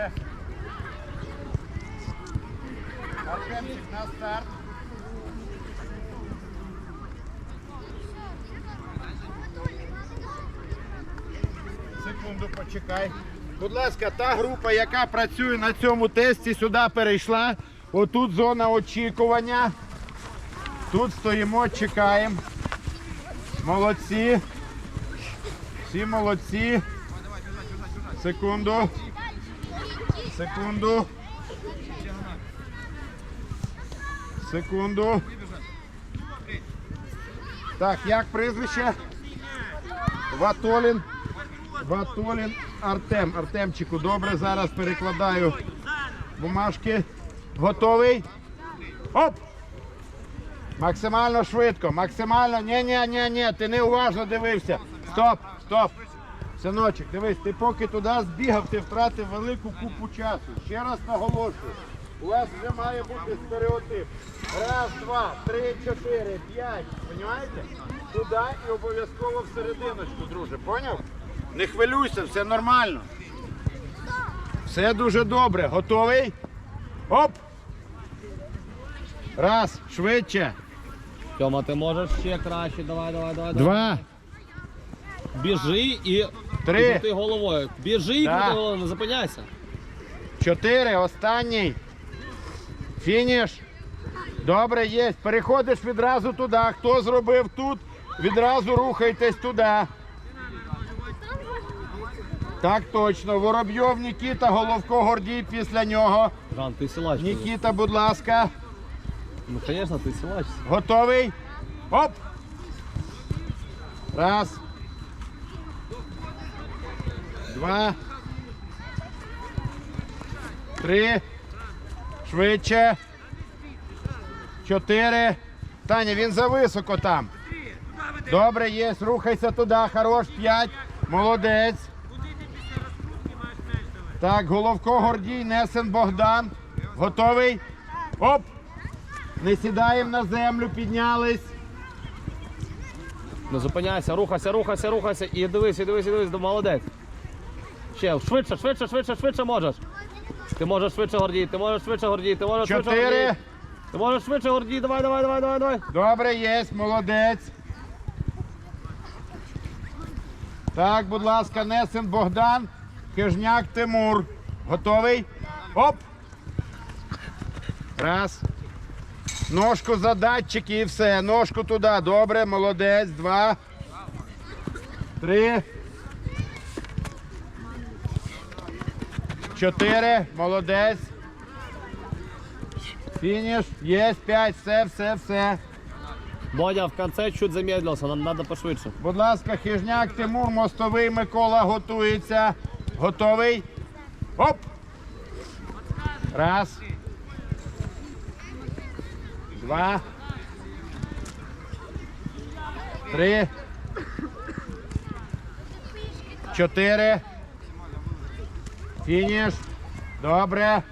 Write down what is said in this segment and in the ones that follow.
Добре. На старт. Секунду почекай. Будь ласка, та група, яка працює на цьому тесті, сюди перейшла. Отут зона очікування. Тут стоїмо, чекаємо. Молодці. Всі молодці. Секунду. Секунду. Секунду. Так, як прізвище? Ватолін. Ватолін Артем. Артемчику, добре, зараз перекладаю бумажки. Готовий? Оп! Максимально швидко, максимально. Ні, ні, ні, ні, ти не уважно дивився. Стоп, стоп. Синочок, дивись, ти поки туди збігав, ти втратив велику купу часу. Ще раз наголошую. У вас вже має бути стереотип. Раз, два, три, чотири, п'ять. Понімаєте? Туди і обов'язково всерединочку, друже. Поняв? Не хвилюйся, все нормально. Все дуже добре. Готовий? Оп! Раз, швидше. Тьома, ти можеш ще краще. Давай, давай, давай. давай. Два, Біжи і Три. крути головою. Біжи і Да. крути головою, не зупиняйся. чотири, останній. Фініш. Добре, є. Переходиш відразу туди. Хто зробив тут, відразу рухайтесь туди. Так точно. Воробйов Нікіта, Головко Гордій після нього. Жан, ти силач. Нікіта, будь ласка. Ну, звісно, ти силач. Готовий? Оп! Раз. Два. Три. Швидше. Чотири. Таня, він зависоко там. Добре, є. Рухайся туди. Хорош. П'ять. Молодець. Так, Головко Гордій, Несен Богдан. Готовий? Оп! Не сідаємо на землю, піднялись. Не зупиняйся, рухайся, рухайся, рухайся. І дивись, і дивись, і дивись, молодець. Ще, швидше, швидше, швидше, швидше можеш. Ти можеш швидше гордій, ти можеш швидше гордій, ти можеш швидше Чотири. Ти можеш швидше гордій, давай, давай, давай, давай, давай. Добре, є, молодець. Так, будь ласка, Несен Богдан, Кижняк Тимур. Готовий? Оп! Раз. Ножку за датчики і все. Ножку туди. Добре, молодець. Два. Три. Чотири. Молодець. Фініш. Є. П'ять. Все, все, все. Бодя в конце чуть замедлился, нам надо пошвидше. Будь ласка, хижняк Тимур, мостовий Микола готується. Готовий? Оп! Раз. Два. Три. Чотири. Фініш. Добре.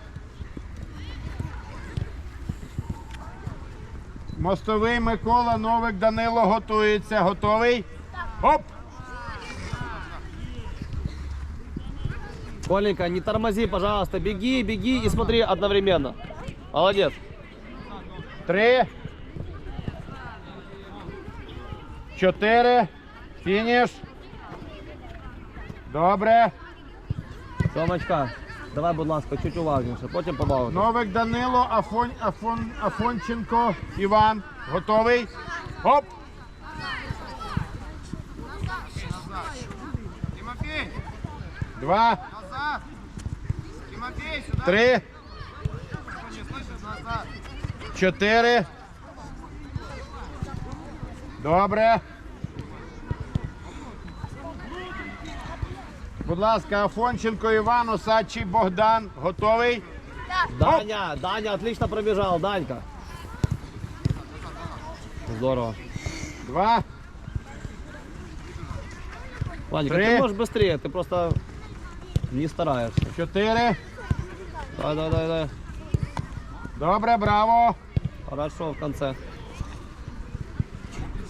Мостовий Микола, Новик Данило готується. Готовий? Оп! Коленька, не тормози, пожалуйста. Беги, беги и смотри одновременно. Молодец. Три. Чотири. Фініш. Добре. Томочка, давай, будь ласка, чуть уважніше, потім побавити. Новик Данило, Афон, Афон, Афонченко, Іван. Готовий? Оп! Тимофей, Два, назад! Три, назад! чотири. Добре. Будь ласка, Афонченко Іван, Осадчий Богдан. Готовий? Даня, Даня отлично пробежал, Данька. Здорово. Два. Ванька, Три. ты можешь быстрее, ты просто не стараешься. Чотири. Давай, давай, давай, давай. Добре, браво. Хорошо, в конце.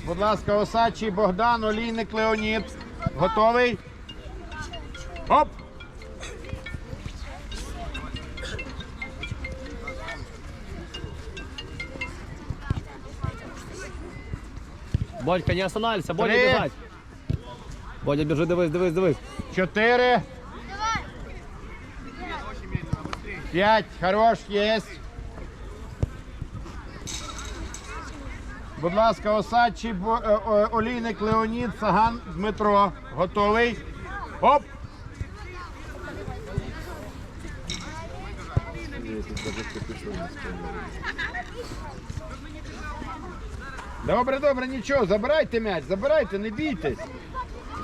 Будь ласка, Осадчий Богдан, Олійник Леонід. Готовий? Оп! Бодька, не останавливайся, Бодя Три. біжать. Бодя, біжи, дивись, дивись, дивись. Чотири. П'ять. Хорош, єсть. Будь ласка, Осадчий, Бо- е, е, Олійник Леонід, Саган Дмитро. Готовий. Оп! Добре, добре, нічого, забирайте м'яч, забирайте, не бійтесь.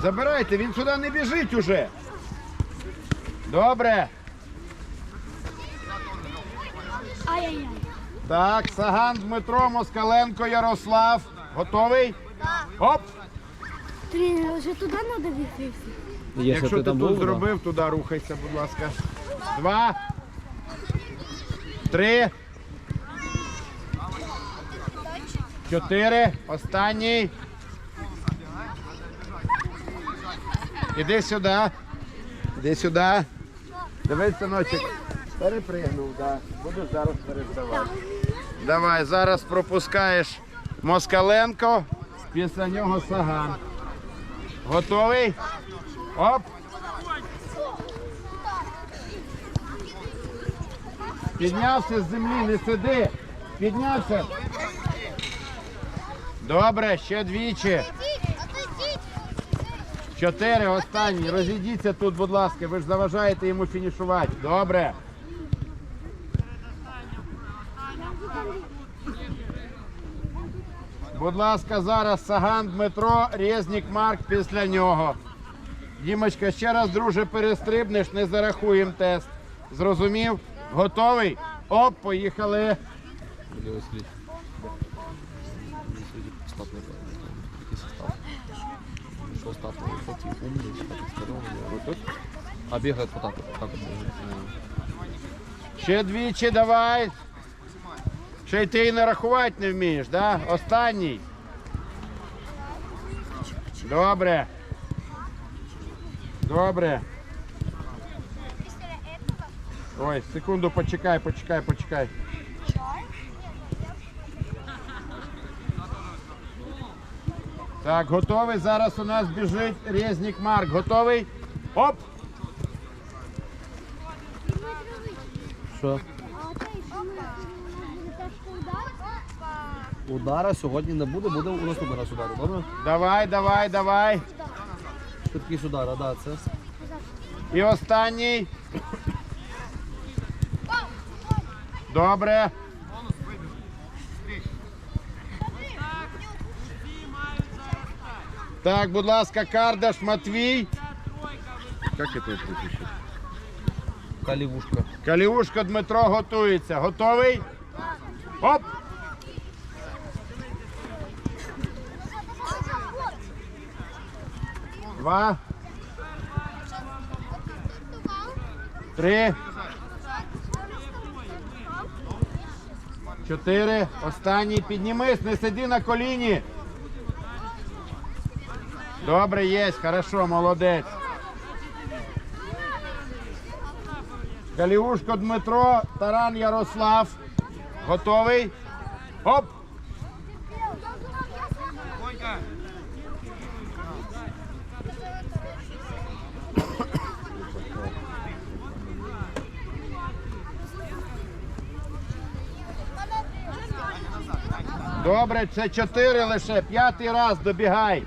Забирайте, він сюди не біжить уже. Добре. Ай-яй-яй. Так, Саган Дмитро, Москаленко, Ярослав. Готовий? Оп! Тренер, вже туди треба бігти. Якщо ти, тут зробив, туди рухайся, будь ласка. Два. Три. Чотири. Останній. Іди сюди. Іди сюди. Дивись, синочок. Перепригнув, так. Будеш зараз переставати. Давай, зараз пропускаєш Москаленко, після нього Саган. Готовий? Оп! Піднявся з землі, не сиди. Піднявся. Добре, ще двічі. Чотири, останні. Розійдіться тут, будь ласка, ви ж заважаєте йому фінішувати. Добре. Будь ласка, зараз Саган Дмитро, Резнік Марк після нього. Дімочка, ще раз, друже, перестрибнеш, не зарахуємо тест. Зрозумів? Готовий? Оп, поїхали. Що став? А бігає от, так. Ще двічі давай. Ще й ти і не рахувати не вмієш, да? Останній. Добре. Добре. Ой, секунду, почекай, почекай, почекай. Так, готовий. Зараз у нас біжить Резнік Марк. Готовий? Оп! Що? Удара сьогодні не буде, буде у наступний раз удару, добре? Давай, давай, давай. Швидкість удара, да, це. І останній. Добре. Так, будь ласка, Кардаш Матвій. Як це прізвище? Калівушка. Каліушка Дмитро готується. Готовий? Оп! Два. Три. Чотири. Останній. Піднімись, не сиди на коліні. Добре, є, хорошо, молодець. Галіушко Дмитро, Таран Ярослав. Готовий? Оп! Добре, це чотири лише. П'ятий раз добігай.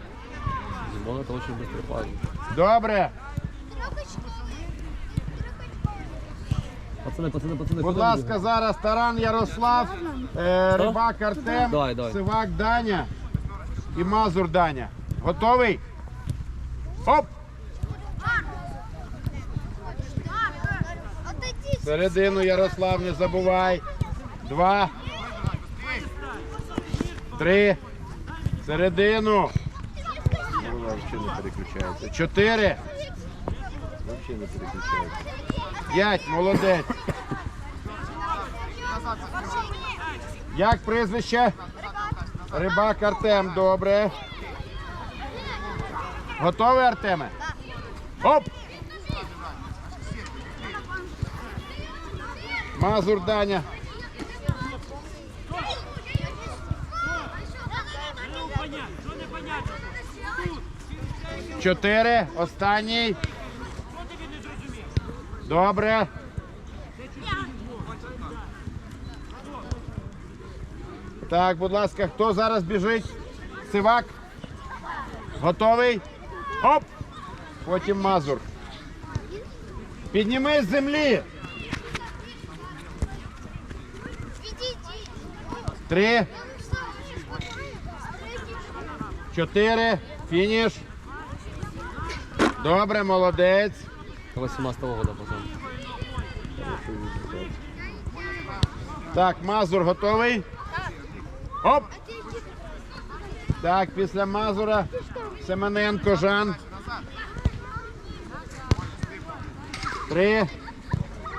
Зимона це дуже швидкий парень. Добре. Пацани, пацани, пацани. Будь ласка, зараз Таран Ярослав, е, Рибак Артем, Давай, давай. Сивак Даня і Мазур Даня. Готовий? Оп! Середину Ярослав, не забувай. Два. Три. Середину. Вона не переключається. Чотири. Взагалі не переключається. П'ять. Молодець. Як прізвище? Рибак Артем, добре. Готовий Артеме? Оп! Мазур Даня. Чотири. Останній. Добре. Так, будь ласка, хто зараз біжить? Сивак. Готовий? Оп! Потім Мазур. Підніми з землі. Три. Чотири. Фініш. Добре, молодець. 18-го года потом. Так, Мазур готовий? Оп! Так, після Мазура Семененко Жан. Три,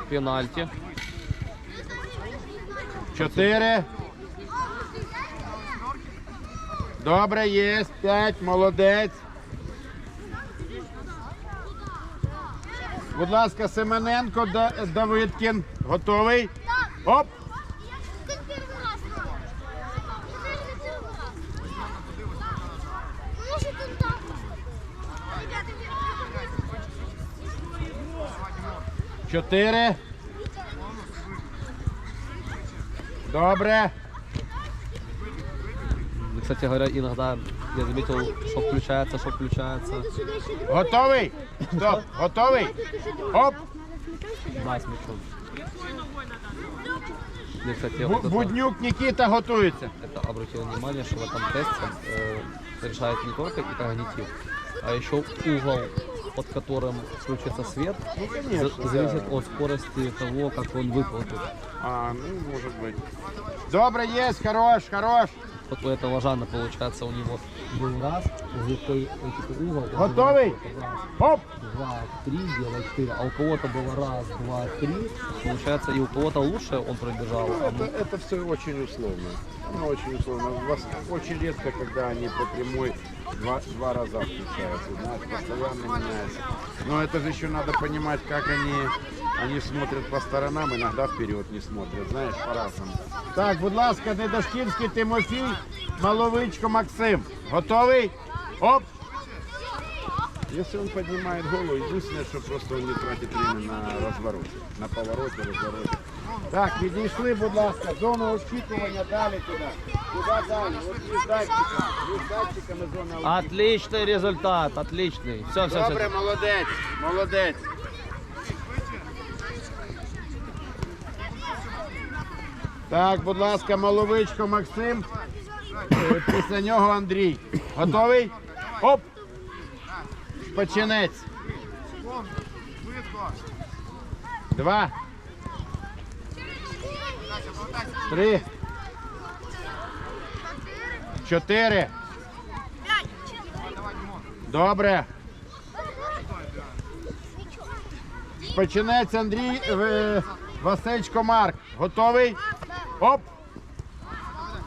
Пенальти. чотири. Добре, є. П'ять, молодець. Будь ласка, Семененко Да- Давидкін. Готовий? Оп! Чотири. Добре. Кстати говоря, иногда я заметил, что включается, что включается. сюда еще другой. Готовий? Стоп. Готовий? Тут уже другой. Оп. Да, с мячом. Я, кстати, Бу- вот это, Буднюк Нікіта готується. это обратил внимание, что в этом тесте э, решает не только и когнитив, а еще угол, под которым включится свет, за- зависит от скорости того, как он выползет. А, ну, может быть. Добре, є, хорош, хорош. Вот у этого Жана, получается, у него был раз, такой угол. он Готовый? делает раз, Оп. два, три, делает четыре, а у кого-то было раз, два, три, получается, и у кого-то лучше он пробежал, а Это, это все очень условно. Оно очень условно. У вас очень редко, когда они по прямой два, два раза включаются. Знаешь, постоянно меняется. Но это же еще надо понимать, как они, они смотрят по сторонам, иногда вперед не смотрят, знаешь, по-разному. Так, будь ласка, Недошкінський Тимофій, Маловичко Максим. Готовий? Оп! Если он поднимает голову, единственное, что просто он не тратит время на развороте, на повороте, развороте. Так, відійшли, будь ласка, зону очікування далі туди. Туди далі. От між датчиками, між датчиками зона очікування. Отличный результат, отличный. Все, все, Добре, все. молодець, молодець. Так, будь ласка, Маловичко Максим. Е, Після нього Андрій. Готовий? Оп! Починець. Два. Три. Чотири. Добре. Починається Андрій е, Васильчко Марк. Готовий? Оп!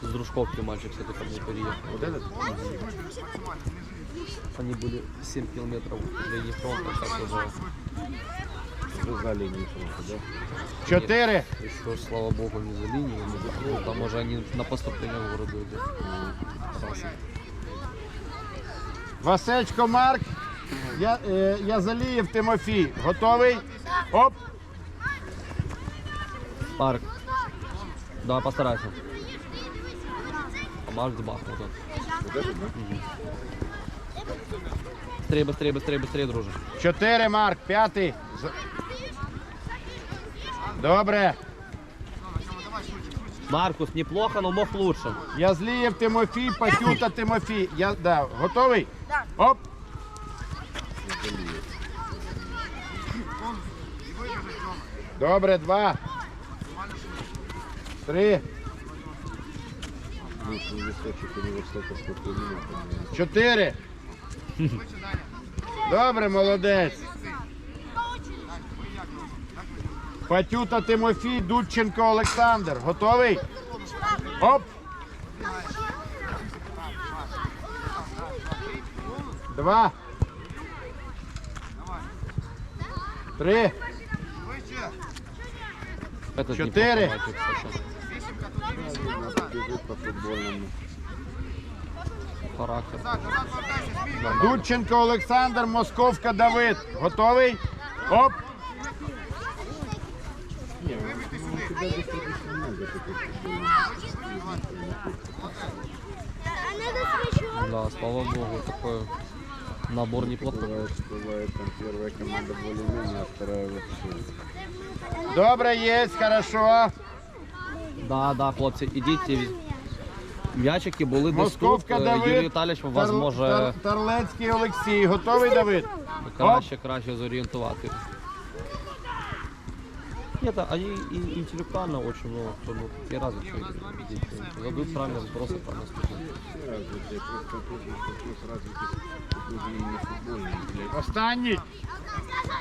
С Дружковки мальчик, кстати, ко мне переехал. Они были 7 километров до линии фронта, сейчас уже За лінію фронту, да? Чотири. еще, слава богу, не за линией. Ну, там уже они на поступление в городу идут. Раз. Васильчко Марк. Я, е, Язалієв Тимофій. Готовий? Оп! Марк, давай постарайся. А Марк бахнул тут. Быстрее, быстрее, быстрее, быстрее, друже. Чотири, Марк, п'ятий. З- Добре. Маркус, неплохо, но мог лучше. Язлієв Тимофій, Патюта Тимофій. Я, да, готовий? Оп! Добре, два. Три. Чотири. Добре, молодець. Патюта Тимофій, Дудченко Олександр. Готовий? Оп! Два. Три. Чотири. По футбольному. Характер. Дудченко Олександр, Московка Давид. Готовий? Оп! Да, слава богу, такой набор неплохой. Бывает там первая команда более-менее, а вторая вообще. Добре, є, хорошо. Да, да, хлопці, ідіть. М'ячики були десь тут. Московка Е, Давид. Юрій Віталійович вас Тар- може Тар- Тарлецький Олексій. Готовий, Давид? краще, краще зорієнтувати. Нет, а они и интеллектуально очень много кто ну, такие развитые дети. Задают правильно сбросы, правильно ступени. Все развитые, просто тут вопрос развитых уже именно футбольный, блядь, Останній.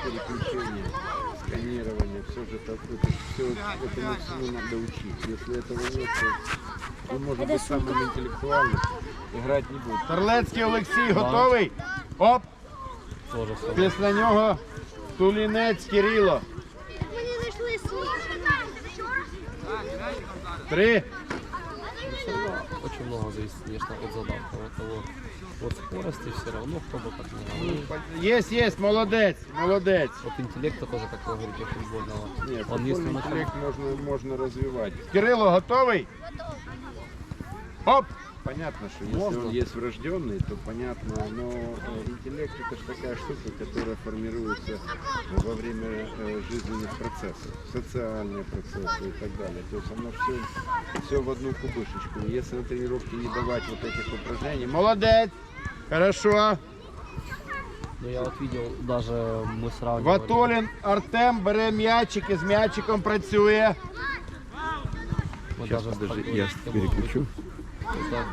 переключение, сканирование, все же так, это все, этому всему надо учить. Если этого нет, то он может быть самым интеллектуальным, играть не будет. Тарлецький Олексій готовий? Оп! Тоже все. Після нього Тулінець Кирило. Три. Все равно очень много зависит, конечно, от задатка, от того, от скорости все равно, кто бы как ни говорил. Єсть, єсть, молодець, молодець. От интеллекта тоже, как вы говорите, футбольного. Нет, Он если футбольный начал... интеллект можно, можно развивать. Кирило готовий? Оп! Понятно, что если Можно. он есть врожденный, то понятно, но э, интеллект это же такая штука, которая формируется во время э, жизненных процессов, социальные процессы и так далее. То есть оно все, все в одну кубышечку. Если на тренировке не давать вот этих упражнений, Молодець. Хорошо. Ну я вот видел, даже мы сравнивали. Ватолін Артем бере м'ячик і з м'ячиком працює. мы Сейчас, даже подожди, столкнулись я с тем, переключу. Это